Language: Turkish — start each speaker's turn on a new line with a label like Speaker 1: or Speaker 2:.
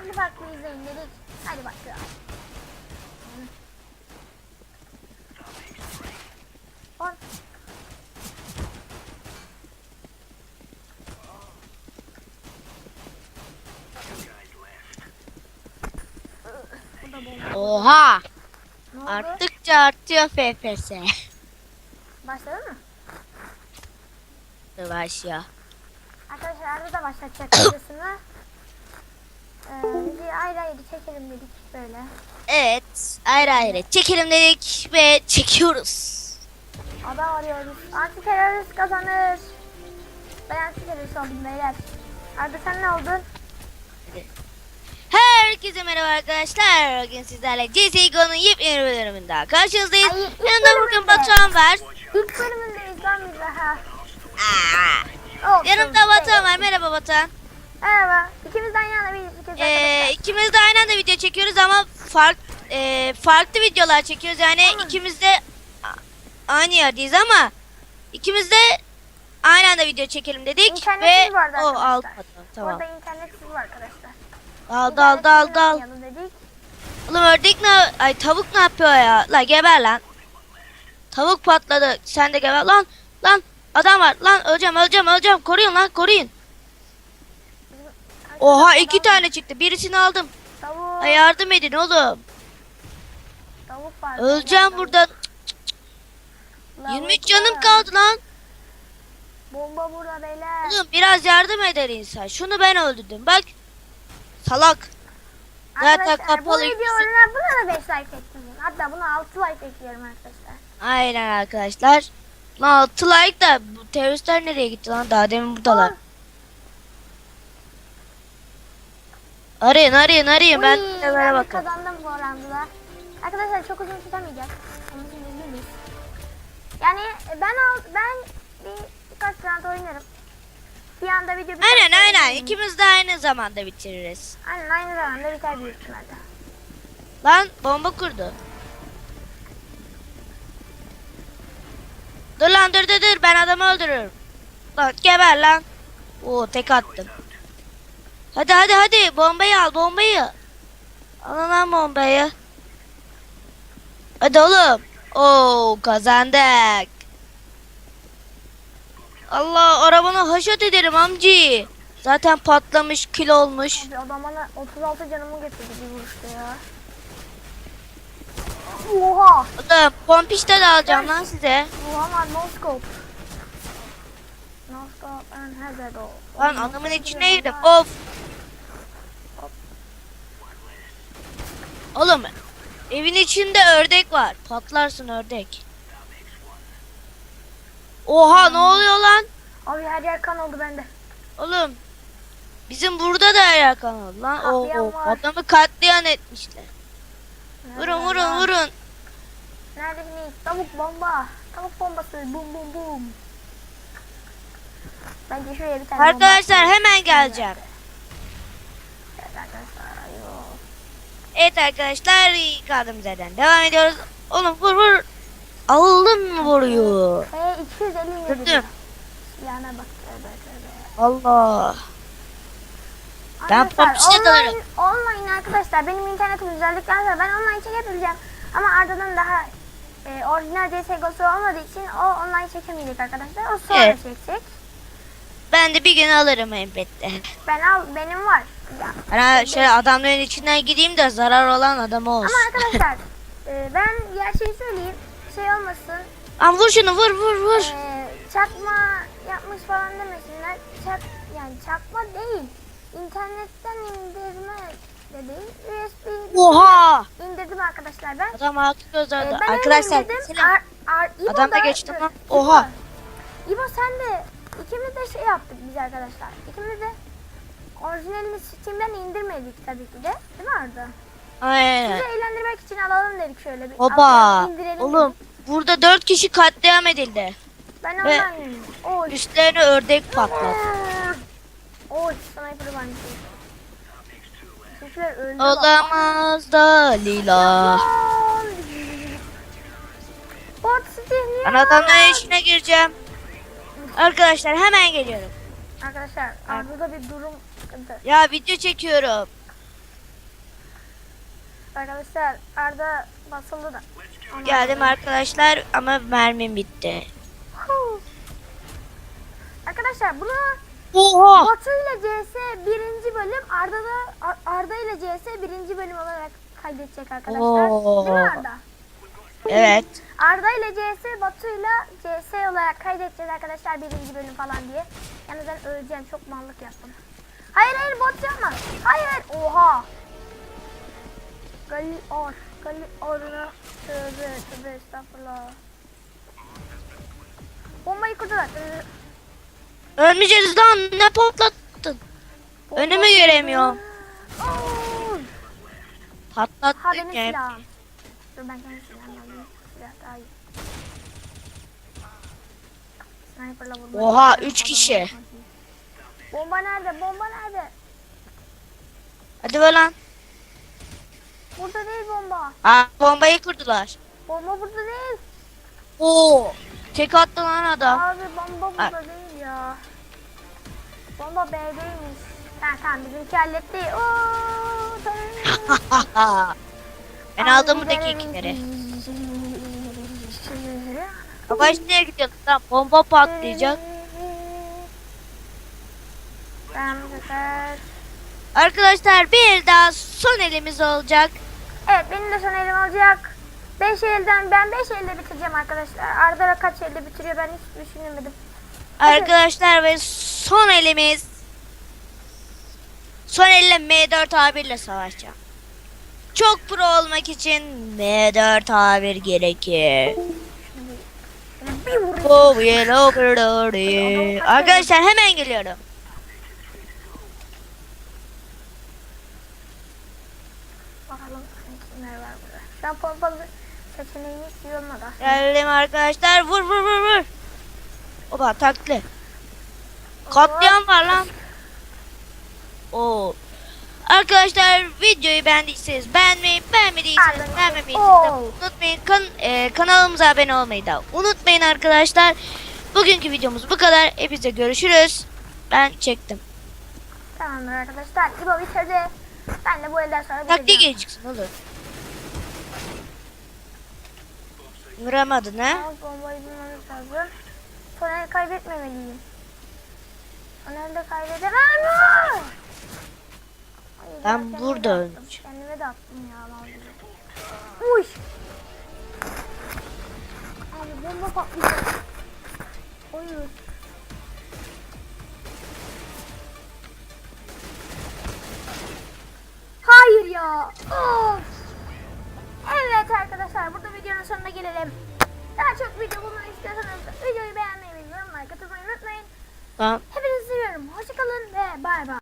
Speaker 1: Farklı farklı izleyin dedik. Hadi başlayalım. On.
Speaker 2: Oha. Arttıkça artıyor FPS.
Speaker 1: Başladı mı?
Speaker 2: Başlıyor.
Speaker 1: Arkadaşlar Arda da başlatacak videosunu. Ee, ayrı ayrı çekelim dedik böyle.
Speaker 2: Evet. Ayrı ayrı çekelim dedik ve çekiyoruz.
Speaker 1: Adam arıyoruz. Anti terörist kazanır. Ben anti terörist oldum beyler. Arda sen ne oldun?
Speaker 2: Herkese merhaba arkadaşlar. Bugün sizlerle CSGO'nun yepyeni bir bölümünde karşınızdayız.
Speaker 1: Ay,
Speaker 2: Yanımda bugün
Speaker 1: bölümünde.
Speaker 2: Batuhan var.
Speaker 1: İlk bölümündeyiz lan biz daha.
Speaker 2: Aa. Yanımda Batuhan var. Merhaba Batuhan.
Speaker 1: Merhaba. İkimizden yana bir iki kez
Speaker 2: Ee, ikimiz de aynı anda video çekiyoruz ama fark, e, farklı videolar çekiyoruz. Yani
Speaker 1: Ama-
Speaker 2: ikimiz de aynı yerdeyiz ama ikimiz de aynı anda video çekelim dedik
Speaker 1: İnternetsiz
Speaker 2: ve
Speaker 1: vardı
Speaker 2: o almadı. Tamam.
Speaker 1: Orada internetsiz var arkadaşlar.
Speaker 2: Dal dal dal dal. Oğlum ördek ne? Ay tavuk ne yapıyor ya? La geber lan. Tavuk patladı. Sen de geber lan. Lan adam var. Lan öleceğim öleceğim öleceğim. Koruyun lan koruyun. Oha iki tane çıktı. Birisini aldım.
Speaker 1: Tavuk.
Speaker 2: Ay yardım edin oğlum.
Speaker 1: Tavuk var.
Speaker 2: Öleceğim
Speaker 1: Tavuk.
Speaker 2: burada.
Speaker 1: Lavuk
Speaker 2: 23 canım
Speaker 1: var.
Speaker 2: kaldı lan.
Speaker 1: Bomba burada beyler.
Speaker 2: Oğlum biraz yardım eder insan. Şunu ben öldürdüm. Bak. Salak. Zaten
Speaker 1: Arkadaşlar bu
Speaker 2: kapalı
Speaker 1: videolarına buna da 5 like ekleyin. Hatta buna 6 like ekliyorum arkadaşlar.
Speaker 2: Aynen arkadaşlar. Lan 6 like da bu teröristler nereye gitti lan? Daha demin buradalar. Arayın arayın arayın. Ben
Speaker 1: ben
Speaker 2: bakın.
Speaker 1: kazandım bu oranda. Arkadaşlar çok uzun tutamayacak. Onun için üzgünüz. Yani ben al ben bir birkaç round oynarım. Bir anda video biter.
Speaker 2: Aynen aynen. İkimiz de aynı zamanda bitiririz.
Speaker 1: Aynen aynı zamanda biter büyük ihtimalle.
Speaker 2: Lan bomba kurdu. Dur lan dur dur dur ben adamı öldürürüm. Lan geber lan. Oo tek attım. Hadi hadi hadi bombayı al bombayı. Al lan bombayı. Hadi oğlum. Oo kazandık. Allah arabanı haşat ederim amci. Zaten patlamış kil olmuş.
Speaker 1: Abi adam bana 36 canımı getirdi bir vuruşta ya. Oha!
Speaker 2: Oğlum pompişte de alacağım lan size.
Speaker 1: Oha lan no scope. No scope and hazard o.
Speaker 2: Lan adamın içine girdim. Of. Oğlum evin içinde ördek var. Patlarsın ördek. Oha ne oluyor lan?
Speaker 1: Abi her yer kan oldu bende.
Speaker 2: Oğlum bizim burada da yer kanalı lan. Oo,
Speaker 1: Katliam var.
Speaker 2: adamı katliam etmişler.
Speaker 1: Nerede
Speaker 2: Vurun vurun vurun.
Speaker 1: Neredesiniz? Tavuk bomba. Tavuk bombası. Bum bum bum. Bence şuraya bir tane bomba
Speaker 2: Arkadaşlar
Speaker 1: atayım.
Speaker 2: hemen geleceğim.
Speaker 1: Evet arkadaşlar. Yok.
Speaker 2: Evet arkadaşlar kaldığımız yerden devam ediyoruz. Oğlum vur vur. Aldın mı vuruyor?
Speaker 1: E 250 mi
Speaker 2: Gördüm.
Speaker 1: dedi? Silahına bak.
Speaker 2: Allah. Ben
Speaker 1: online,
Speaker 2: dalarım.
Speaker 1: online arkadaşlar benim internetim düzeldikten sonra ben online çekebileceğim. Ama Arda'nın daha e, orijinal CSGO'su olmadığı için o online çekemeyecek arkadaşlar. O sonra
Speaker 2: Evet.
Speaker 1: çekecek.
Speaker 2: Ben de bir gün alırım elbette.
Speaker 1: Ben al benim var.
Speaker 2: Hani şöyle adamların içinden gideyim de zarar olan adam olsun.
Speaker 1: Ama arkadaşlar e, ben gerçeği söyleyeyim. Şey olmasın.
Speaker 2: Lan vur şunu vur vur vur.
Speaker 1: e, çakma yapmış falan demesinler. Çak, yani çakma değil. İnternetten indirme de değil. USB
Speaker 2: Oha.
Speaker 1: indirdim arkadaşlar ben.
Speaker 2: Adam haklı
Speaker 1: Ee,
Speaker 2: gözlerdi.
Speaker 1: ben öyle
Speaker 2: Arkadaşlar
Speaker 1: indirdim.
Speaker 2: selam.
Speaker 1: Ar, ar, İbo
Speaker 2: Adam da geçti lan. Oha.
Speaker 1: İbo sen de ikimiz de şey yaptık biz arkadaşlar. İkimiz de orijinalini Steam'den indirmedik tabii ki de. Değil mi Arda?
Speaker 2: Aynen.
Speaker 1: Sizi eğlendirmek için alalım dedik şöyle bir. İndirelim
Speaker 2: Oğlum
Speaker 1: dedik.
Speaker 2: burada dört kişi katliam edildi.
Speaker 1: Ben
Speaker 2: ve-
Speaker 1: ondan Oy.
Speaker 2: Üstlerine ördek patladı.
Speaker 1: Oy sniper bak.
Speaker 2: Olamaz da lila.
Speaker 1: Bot
Speaker 2: Ben adamların içine gireceğim. Arkadaşlar hemen geliyorum.
Speaker 1: Arkadaşlar Arda'da bir durum sıkıntı.
Speaker 2: Ya video çekiyorum.
Speaker 1: Arkadaşlar Arda basıldı da. Ona-
Speaker 2: Geldim arkadaşlar ama mermim bitti.
Speaker 1: Huu. Arkadaşlar bunu
Speaker 2: Oha!
Speaker 1: Batu ile CS birinci bölüm Arda da Ar- Arda ile CS birinci bölüm olarak kaydedecek arkadaşlar. Değil mi Arda?
Speaker 2: Evet.
Speaker 1: Arda ile CS Batu ile CS olarak kaydedeceğiz arkadaşlar birinci bölüm falan diye. Yani ben öleceğim çok mallık yaptım. Hayır hayır bot yapma. Hayır. Oha. Gali or. Gali oruna. Tövbe tövbe estağfurullah. Bombayı kurdular.
Speaker 2: Ölmeyeceğiz lan ne patlattın? Önümü göremiyorum.
Speaker 1: Oo. Ha
Speaker 2: Patlattın
Speaker 1: benim
Speaker 2: ya.
Speaker 1: silahım. Dur ben kendi silahımı alayım. Silah daha iyi. Sniper'la
Speaker 2: Oha,
Speaker 1: seviyorum.
Speaker 2: üç
Speaker 1: Adam
Speaker 2: kişi.
Speaker 1: vurmak nerede? Bomba nerede?
Speaker 2: Hadi be lan.
Speaker 1: Burada değil bomba.
Speaker 2: Aa, bombayı kurdular.
Speaker 1: Bomba burada değil.
Speaker 2: Oo. Tek attı lan adam.
Speaker 1: Abi bomba burada değil ya. Bomba B'deymiş. Ha tamam bizimki halletti. Oo, tamam.
Speaker 2: ben aldım buradaki ikileri. Savaş nereye gidiyorsun lan? Bomba patlayacak.
Speaker 1: Ben bu sefer...
Speaker 2: Arkadaşlar bir daha son elimiz olacak.
Speaker 1: Evet benim de son elim olacak. 5 elden ben 5 elde bitireceğim arkadaşlar. Arda da kaç elde bitiriyor ben hiç düşünemedim.
Speaker 2: Arkadaşlar ve son elimiz. Son elle M4 A1 ile savaşacağım. Çok pro olmak için M4 A1 gerekir. Oh, yellow. Arkadaşlar hemen geliyorum.
Speaker 1: Bakalım kimler var burada. Şu an pompalı seçeneğini olmadı aslında.
Speaker 2: Geldim arkadaşlar. Vur vur vur vur. Oba taklı. Katliam var lan. Oo. Arkadaşlar videoyu beğendiyseniz beğenmeyi, beğenmediyseniz beğenmemeyi unutmayın. Kan, e, kanalımıza abone olmayı da unutmayın arkadaşlar. Bugünkü videomuz bu kadar. Hepinize görüşürüz. Ben çektim.
Speaker 1: Tamamdır arkadaşlar. İbo bitirdi. Ben de bu elden sonra
Speaker 2: Taktiğe
Speaker 1: bitireceğim.
Speaker 2: geçeceksin olur. Vuramadın ha?
Speaker 1: Ama Bombayı bulmamız lazım. Son el kaybetmemeliyim. Son elde kaybedemem mi?
Speaker 2: Ben burada
Speaker 1: de
Speaker 2: ölmüşüm.
Speaker 1: Kendime de attım ya lan. Uy. Abi bomba patlayacak. Hayır. Hayır ya. Of. Arkadaşlar burada videonun sonuna gelelim. Daha çok video bulmayı istiyorsanız videoyu beğenmeyi ve yorum like atmayı unutmayın.
Speaker 2: Tamam.
Speaker 1: Hepinizi seviyorum. Hoşçakalın ve bay bay.